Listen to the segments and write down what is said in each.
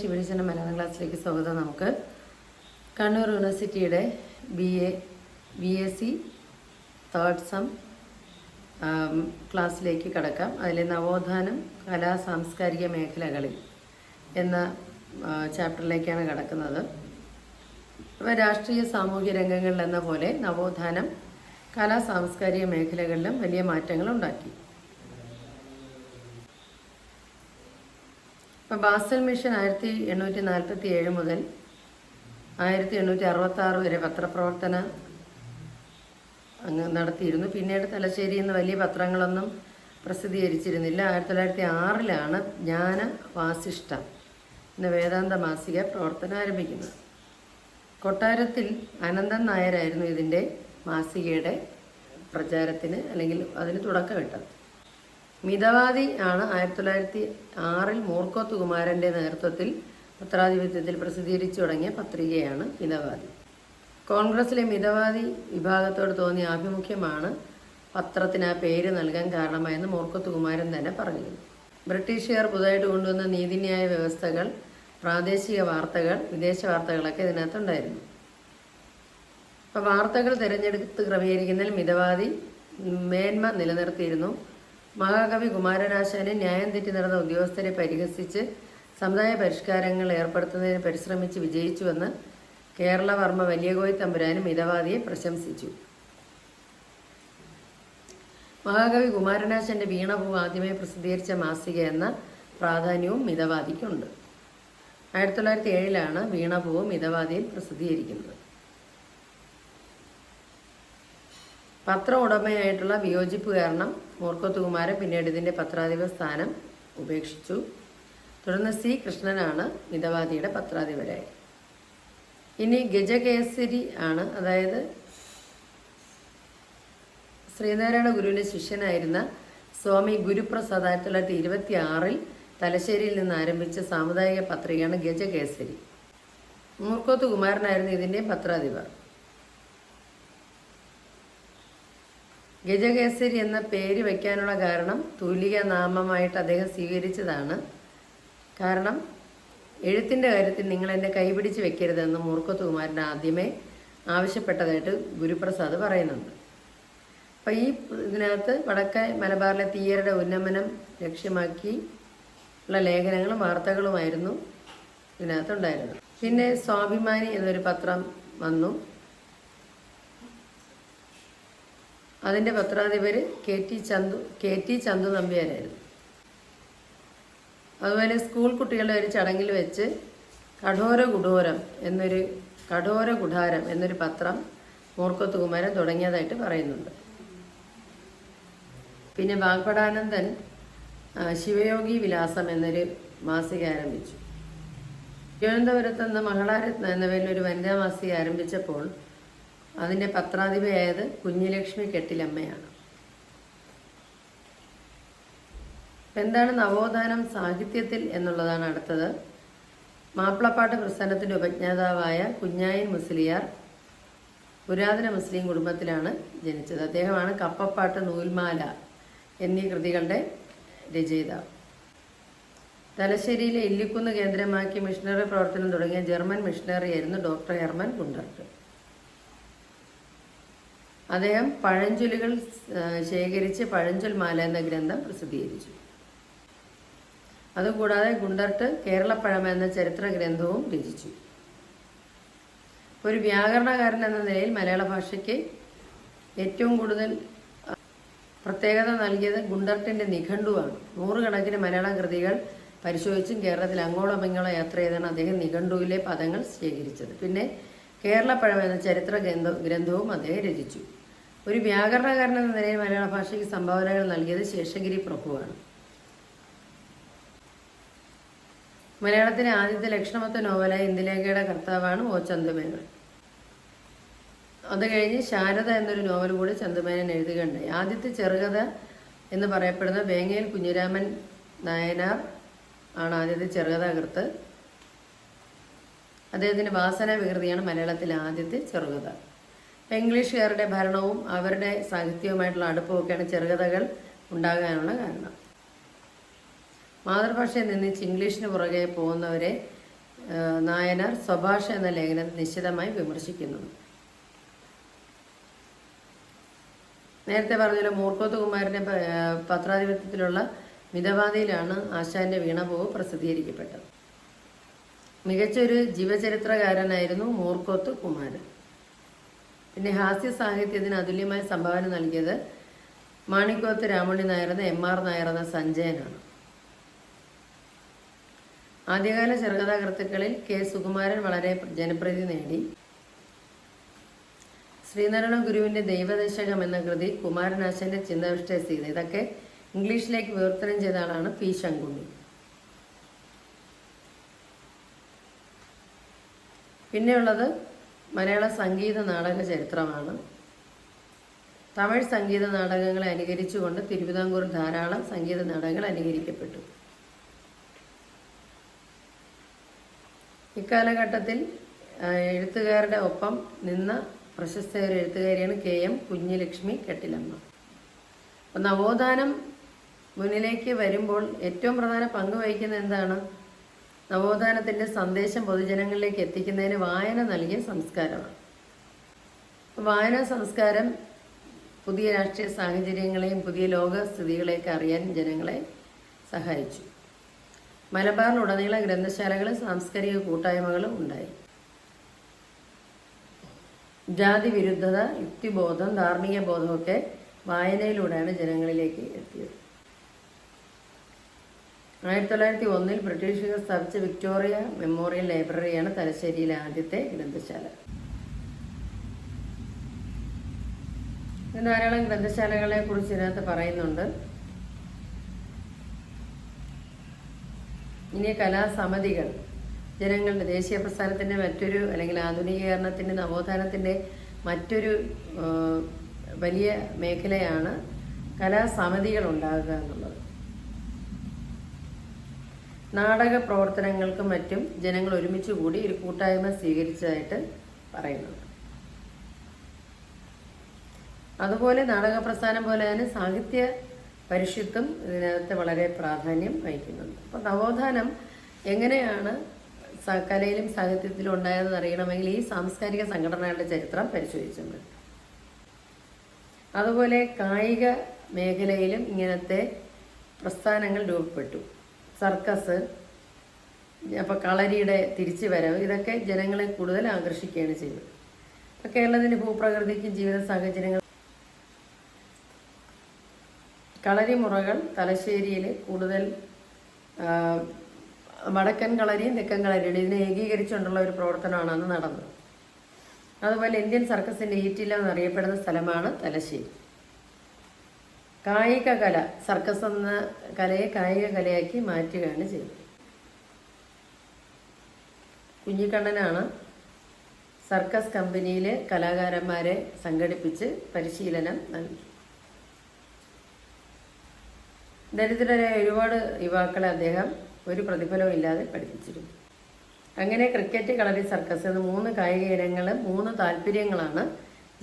ശിവരിച്ചന്റെ മലയാളം ക്ലാസ്സിലേക്ക് സ്വാഗതം നമുക്ക്. കണ്ണൂർ യൂണിവേഴ്സിറ്റിയുടെ B A B S C third sem ക്ലാസ്സിലേക്ക് കടക്കാം. അതിലെ നവോത്ഥാനം കലാ സാംസ്കാരിക മേഖലകളിൽ എന്ന ചാപ്റ്ററിലേക്കാണ് കടക്കുന്നത്. അപ്പോൾ രാഷ്ട്രീയ സാമൂഹ്യ രംഗങ്ങളിൽ എന്ന പോലെ നവോത്ഥാനം കലാ സാംസ്കാരിക മേഖലകളിലും വലിയ മാറ്റങ്ങൾ ഉണ്ടാക്കി. ഇപ്പം ബാസൽ മിഷൻ ആയിരത്തി എണ്ണൂറ്റി നാൽപ്പത്തി ഏഴ് മുതൽ ആയിരത്തി എണ്ണൂറ്റി അറുപത്തി ആറ് വരെ പത്രപ്രവർത്തന അങ്ങ് നടത്തിയിരുന്നു. പിന്നീട് തലശ്ശേരി എന്ന് വലിയ പത്രങ്ങളൊന്നും പ്രസിദ്ധീകരിച്ചിരുന്നില്ല. ആയിരത്തി തൊള്ളായിരത്തി ആറിലാണ് ജ്ഞാന വാസിഷ്ട എന്ന വേദാന്ത മാസിക പ്രവർത്തനം ആരംഭിക്കുന്നത്. കൊട്ടാരത്തിൽ അനന്തൻ നായരായിരുന്നു ഇതിന്റെ മാസികയുടെ പ്രചാരത്തിന് അല്ലെങ്കിൽ അതിന് തുടക്കമിട്ടത്. മിതവാദി ആണ് ആയിരത്തി തൊള്ളായിരത്തി ആറിൽ മൂർക്കോത്ത് കുമാരന്റെ നേതൃത്വത്തിൽ പത്രാധിപത്യത്തിൽ പ്രസിദ്ധീകരിച്ചു തുടങ്ങിയ പത്രികയാണ് മിതവാദി. കോൺഗ്രസിലെ മിതവാദി വിഭാഗത്തോട് തോന്നിയ ആഭിമുഖ്യമാണ് പത്രത്തിന് ആ പേര് നൽകാൻ കാരണമായെന്ന് മൂർക്കോത്ത് കുമാരൻ തന്നെ പറഞ്ഞിരുന്നു. ബ്രിട്ടീഷുകാർ പുതുതായിട്ട് കൊണ്ടുവന്ന നീതിന്യായ വ്യവസ്ഥകൾ പ്രാദേശിക വാർത്തകൾ വിദേശ വാർത്തകളൊക്കെ ഇതിനകത്തുണ്ടായിരുന്നു. അപ്പോൾ വാർത്തകൾ തിരഞ്ഞെടുത്ത് ക്രമീകരിക്കുന്നതിൽ മിതവാദി മേന്മ നിലനിർത്തിയിരുന്നു. മഹാകവി കുമാരനാശാന് ന്യായം തെറ്റി നടന്ന ഉദ്യോഗസ്ഥരെ പരിഹസിച്ച് സമുദായ പരിഷ്കാരങ്ങൾ ഏർപ്പെടുത്തുന്നതിന് പരിശ്രമിച്ച് വിജയിച്ചുവെന്ന് കേരളവർമ്മ വലിയകോയി തമ്പുരാനും മിതവാദിയെ പ്രശംസിച്ചു. മഹാകവി കുമാരനാശന്റെ വീണഭൂ ആദ്യമായി പ്രസിദ്ധീകരിച്ച മാസിക എന്ന പ്രാധാന്യവും മിതവാദിക്കുണ്ട്. ആയിരത്തി തൊള്ളായിരത്തി ഏഴിലാണ് വീണഭൂവും മിതവാദിയിൽ പ്രസിദ്ധീകരിക്കുന്നത്. പത്ര ഉടമയായിട്ടുള്ള വിയോജിപ്പ് കാരണം മൂർക്കത്ത് കുമാരൻ പിന്നീട് ഇതിന്റെ പത്രാധിപ സ്ഥാനം ഉപേക്ഷിച്ചു. തുടർന്ന് സി കൃഷ്ണനാണ് മിതവാദിയുടെ പത്രാധിപരായി. ഇനി ഗജകേസരി ആണ്. അതായത് ശ്രീനാരായണ ഗുരുവിന്റെ ശിഷ്യനായിരുന്ന സ്വാമി ഗുരുപ്രസാദ് ആയിരത്തി തൊള്ളായിരത്തി ഇരുപത്തി ആറിൽ തലശ്ശേരിയിൽ നിന്ന് ആരംഭിച്ച സാമുദായിക പത്രികയാണ് ഗജകേസരി. മൂർക്കോത്ത് കുമാരനായിരുന്നു ഇതിന്റെ പത്രാധിപർ. ഗജകേസരി എന്ന പേര് വയ്ക്കാനുള്ള കാരണം തൂലിക നാമമായിട്ട് അദ്ദേഹം സ്വീകരിച്ചതാണ്. കാരണം എഴുത്തിന്റെ കാര്യത്തിൽ നിങ്ങൾ എന്നെ കൈപിടിച്ച് വെക്കരുതെന്ന് മൂർഖത്തുകുമാരൻ ആദ്യമേ ആവശ്യപ്പെട്ടതായിട്ട് ഗുരുപ്രസാദ് പറയുന്നുണ്ട്. അപ്പം ഈ ഇതിനകത്ത് വടക്കേ മലബാറിലെ തീയരുടെ ഉന്നമനം ലക്ഷ്യമാക്കി ഉള്ള ലേഖനങ്ങളും വാർത്തകളുമായിരുന്നു ഇതിനകത്തുണ്ടായിരുന്നത്. പിന്നെ സ്വാഭിമാനി എന്നൊരു പത്രം വന്നു. അതിന്റെ പത്രാധിപർ K T Chandu K T Chandu നമ്പ്യാരായിരുന്നു. അതുപോലെ സ്കൂൾ കുട്ടികളുടെ ഒരു ചടങ്ങിൽ വെച്ച് കഠോര കുടോരം എന്നൊരു കഠോര ഗുഡാരം എന്നൊരു പത്രം മൂർക്കത്ത് കുമാരൻ തുടങ്ങിയതായിട്ട് പറയുന്നുണ്ട്. പിന്നെ വാഗ്പടാനന്ദൻ ശിവയോഗി വിലാസം എന്നൊരു മാസിക ആരംഭിച്ചു. തിരുവനന്തപുരത്ത് നിന്ന് മഹളാരത്ന എന്ന പേരിൽ ഒരു വനിതാ മാസിക ആരംഭിച്ചപ്പോൾ അതിന്റെ പത്രാധിപയായത് കുഞ്ഞുലക്ഷ്മി കെട്ടിലമ്മയാണ്. എന്താണ് നവോത്ഥാനം സാഹിത്യത്തിൽ എന്നുള്ളതാണ് അടുത്തത്. മാപ്പിളപ്പാട്ട് പ്രസ്ഥാനത്തിന്റെ ഉപജ്ഞാതാവായ കുഞ്ഞായൻ മുസ്ലിയാർ പുരാതന മുസ്ലിം കുടുംബത്തിലാണ് ജനിച്ചത്. അദ്ദേഹമാണ് കപ്പപ്പാട്ട് നൂൽമാല എന്നീ കൃതികളുടെ രചയിതാവ്. തലശ്ശേരിയിലെ ഇല്ലിക്കുന്ന് കേന്ദ്രമാക്കി മിഷണറി പ്രവർത്തനം തുടങ്ങിയ ജർമ്മൻ മിഷണറിയായിരുന്നു ഡോക്ടർ ഹെർമൻ ഗുണ്ടർട്ട് അദ്ദേഹം പഴഞ്ചൊല്ലുകൾ ശേഖരിച്ച് പഴഞ്ചൊൽ മാല എന്ന ഗ്രന്ഥം പ്രസിദ്ധീകരിച്ചു. അതുകൂടാതെ ഗുണ്ടർട്ട് കേരളപ്പഴമ എന്ന ചരിത്ര ഗ്രന്ഥവും രചിച്ചു. ഒരു വ്യാകരണകാരൻ എന്ന നിലയിൽ മലയാള ഭാഷയ്ക്ക് ഏറ്റവും കൂടുതൽ പ്രത്യേകത നൽകിയത് ഗുണ്ടർട്ടിന്റെ നിഘണ്ടുവാണ്. നൂറുകണക്കിന് മലയാള കൃതികൾ പരിശോധിച്ചും കേരളത്തിൽ അങ്ങോളം യാത്ര ചെയ്താണ് അദ്ദേഹം നിഘണ്ടുവിലെ പദങ്ങൾ ശേഖരിച്ചത്. പിന്നെ കേരളപ്പഴം എന്ന ചരിത്ര ഗ്രന്ഥ ഗ്രന്ഥവും അദ്ദേഹം രചിച്ചു. ഒരു വ്യാകരണകാരൻ എന്ന നിലയിൽ മലയാള ഭാഷയ്ക്ക് സംഭാവനകൾ നൽകിയത് ശേഷഗിരി പ്രഭുവാണ്. മലയാളത്തിലെ ആദ്യത്തെ ലക്ഷണമൊത്ത നോവലായ ഇന്ദുലേഖയുടെ കർത്താവാണ് ഒ ചന്തുമേനോൻ അത് കഴിഞ്ഞ് ശാരദ എന്നൊരു നോവൽ കൂടി ചന്ദമേനൻ എഴുതുകയുണ്ടായി. ആദ്യത്തെ ചെറുകഥ എന്ന് പറയപ്പെടുന്ന വേങ്ങയിൽ കുഞ്ഞിരാമൻ നായനാർ ആണ് ആദ്യത്തെ ചെറുകഥാകൃത്ത്. അദ്ദേഹത്തിന്റെ വാസന വികൃതിയാണ് മലയാളത്തിൽ ആദ്യത്തെ ചെറുകഥ. ഇപ്പം ഇംഗ്ലീഷുകാരുടെ ഭരണവും അവരുടെ സാഹിത്യവുമായിട്ടുള്ള അടുപ്പമൊക്കെയാണ് ചെറുകഥകൾ ഉണ്ടാകാനുള്ള കാരണം. മാതൃഭാഷയിൽ നിന്നിച്ച് ഇംഗ്ലീഷിന് പുറകെ പോകുന്നവരെ നായനാർ സ്വഭാഷ എന്ന ലേഖനം നിശ്ചിതമായി വിമർശിക്കുന്നു. നേരത്തെ പറഞ്ഞല്ലോ മൂർക്കോത്ത് കുമാരന്റെ പത്രാധിപത്യത്തിലുള്ള മിതവാദിയിലാണ് ആശാന്റെ വീണപൂവ് പ്രസിദ്ധീകരിക്കപ്പെട്ടത്. മികച്ചൊരു ജീവചരിത്രകാരനായിരുന്നു മൂർക്കോത്ത് കുമാരൻ. പിന്നെ ഹാസ്യ സാഹിത്യത്തിന് അതുല്യമായ സംഭാവന നൽകിയത് മാണിക്കോത്ത് രാമണി നായർ എന്ന എം ആർ നായർ എന്ന സഞ്ജയനാണ്. ആദ്യകാല ചെറുകഥാകൃത്തുക്കളിൽ കെ സുകുമാരൻ വളരെ ജനപ്രീതി നേടി. ശ്രീനാരായണ ഗുരുവിന്റെ ദൈവദശകം എന്ന കൃതി കുമാരനാശന്റെ ചിന്താവിഷ്ട സീത ഇതൊക്കെ ഇംഗ്ലീഷിലേക്ക് വിവർത്തനം ചെയ്ത ആളാണ് പി ശങ്കുണ്ണി. പിന്നെയുള്ളത് മലയാള സംഗീത നാടക ചരിത്രമാണ്. തമിഴ് സംഗീത നാടകങ്ങളെ അനുകരിച്ചുകൊണ്ട് തിരുവിതാംകൂർ ധാരാളം സംഗീത നാടകങ്ങൾ അനുകരിക്കപ്പെട്ടു. ഇക്കാലഘട്ടത്തിൽ എഴുത്തുകാരുടെ ഒപ്പം നിന്ന പ്രശസ്ത ഒരു എഴുത്തുകാരിയാണ് കെ എം കുഞ്ഞിലക്ഷ്മി കെട്ടിലമ്മ. നവോത്ഥാനം മുന്നിലേക്ക് വരുമ്പോൾ ഏറ്റവും പ്രധാന പങ്ക് വഹിക്കുന്നത് എന്താണ്? നവോത്ഥാനത്തിന്റെ സന്ദേശം പൊതുജനങ്ങളിലേക്ക് എത്തിക്കുന്നതിന് വായന നൽകിയ സംസ്കാരമാണ്. വായനാ സംസ്കാരം പുതിയ രാഷ്ട്രീയ സാഹചര്യങ്ങളെയും പുതിയ ലോകസ്ഥിതികളെയൊക്കെ അറിയാൻ ജനങ്ങളെ സഹായിച്ചു. മലബാറിലുടനീളം ഗ്രന്ഥശാലകളും സാംസ്കാരിക കൂട്ടായ്മകളും ഉണ്ടായി. ജാതി വിരുദ്ധത യുക്തിബോധം ധാർമ്മിക ബോധമൊക്കെ വായനയിലൂടെയാണ് ജനങ്ങളിലേക്ക് എത്തിയത്. ആയിരത്തി തൊള്ളായിരത്തി ഒന്നിൽ ബ്രിട്ടീഷുകാർ സ്ഥാപിച്ച വിക്ടോറിയ മെമ്മോറിയൽ ലൈബ്രറിയാണ് തലശ്ശേരിയിലെ ആദ്യത്തെ ഗ്രന്ഥശാല. ധാരാളം ഗ്രന്ഥശാലകളെ കുറിച്ച് ഇതിനകത്ത് പറയുന്നുണ്ട്. ഇനി കലാസമിതികൾ ജനങ്ങളുടെ ദേശീയ പ്രസ്ഥാനത്തിന്റെ മറ്റൊരു അല്ലെങ്കിൽ ആധുനികീകരണത്തിന്റെ നവോത്ഥാനത്തിന്റെ മറ്റൊരു വലിയ മേഖലയാണ് കലാസമിതികൾ ഉണ്ടാകുക എന്നുള്ളത്. നാടക പ്രവർത്തനങ്ങൾക്കും മറ്റും ജനങ്ങൾ ഒരുമിച്ച് കൂടി ഒരു കൂട്ടായ്മ സ്വീകരിച്ചതായിട്ട് പറയുന്നുണ്ട്. അതുപോലെ നാടക പ്രസ്ഥാനം പോലെ തന്നെ സാഹിത്യ പരിഷത്തും ഇതിനകത്ത് വളരെ പ്രാധാന്യം വഹിക്കുന്നുണ്ട്. അപ്പോൾ നവോത്ഥാനം എങ്ങനെയാണ് കലയിലും സാഹിത്യത്തിലും ഉണ്ടായതെന്ന് അറിയണമെങ്കിൽ ഈ സാംസ്കാരിക സംഘടനകളുടെ ചരിത്രം പരിശോധിച്ചാൽ അതുപോലെ കായിക മേഖലയിലും ഇങ്ങനത്തെ പ്രസ്ഥാനങ്ങൾ രൂപപ്പെട്ടു. സർക്കസ് അപ്പോൾ കളരിയുടെ തിരിച്ചു വരവ് ഇതൊക്കെ ജനങ്ങളെ കൂടുതൽ ആകർഷിക്കുകയാണ് ചെയ്തത് അപ്പോൾ കേരളത്തിന്റെ ഭൂപ്രകൃതിക്കും ജീവിത സാഹചര്യങ്ങൾ കളരി മുറകൾ തലശ്ശേരിയിൽ കൂടുതൽ വടക്കൻ കളരിയും തെക്കൻ കളരിയും ഇതിനെ ഏകീകരിച്ചുകൊണ്ടുള്ള ഒരു പ്രവർത്തനമാണ് അന്ന് നടന്നത്. അതുപോലെ ഇന്ത്യൻ സർക്കസിന്റെ ഈറ്റില്ല എന്നറിയപ്പെടുന്ന സ്ഥലമാണ് തലശ്ശേരി. കായിക കല സർക്കസ് എന്ന കലയെ കായിക കലയാക്കി മാറ്റുകയാണ് ചെയ്തത്. കുഞ്ഞിക്കണ്ണനാണ് സർക്കസ് കമ്പനിയിലെ കലാകാരന്മാരെ സംഘടിപ്പിച്ച് പരിശീലനം നൽകി. ദരിദ്രരായ ഒരുപാട് യുവാക്കളെ അദ്ദേഹം ഒരു പ്രതിഫലവും ഇല്ലാതെ പഠിപ്പിച്ചിരുന്നു. അങ്ങനെ ക്രിക്കറ്റ് കളരി സർക്കസ് എന്ന മൂന്ന് കായിക ഇനങ്ങൾ മൂന്ന് താല്പര്യങ്ങളാണ്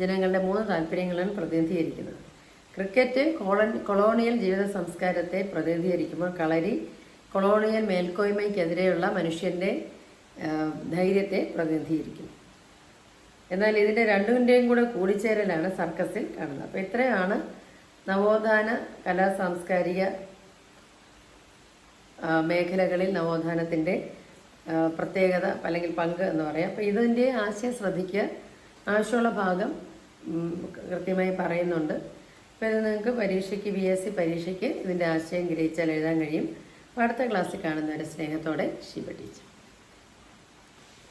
ജനങ്ങളുടെ മൂന്ന് താല്പര്യങ്ങളാണ് പ്രതിനിധീകരിക്കുന്നത്. ക്രിക്കറ്റ് കൊളോണിയൽ ജീവിത സംസ്കാരത്തെ പ്രതിനിധീകരിക്കുമ്പോൾ കളരി കൊളോണിയൽ മേൽക്കോയ്മയ്ക്കെതിരെയുള്ള മനുഷ്യന്റെ ധൈര്യത്തെ പ്രതിനിധീകരിക്കുന്നു. എന്നാൽ ഇതിന്റെ രണ്ടിന്റെയും കൂടെ കൂടിച്ചേരലാണ് സർക്കസിൽ കാണുന്നത്. അപ്പോൾ ഇത്രയാണ് നവോത്ഥാന കലാ സാംസ്കാരിക മേഖലകളിൽ നവോത്ഥാനത്തിന്റെ പ്രത്യേകത അല്ലെങ്കിൽ പങ്ക് എന്ന് പറയാം. അപ്പോൾ ഇതിന്റെ ആശയം ശ്രദ്ധിക്കുക ആവശ്യമുള്ള ഭാഗം കൃത്യമായി പറയുന്നുണ്ട്. അപ്പോൾ ഇത് നിങ്ങൾക്ക് പരീക്ഷയ്ക്ക് ബി എസ് സി പരീക്ഷയ്ക്ക് ഇതിന്റെ ആശയം ഗ്രഹിച്ചാൽ എഴുതാൻ കഴിയും. അടുത്ത ക്ലാസ്സിൽ കാണുന്നവരെ സ്നേഹത്തോടെ ശിവ ടീച്ചർ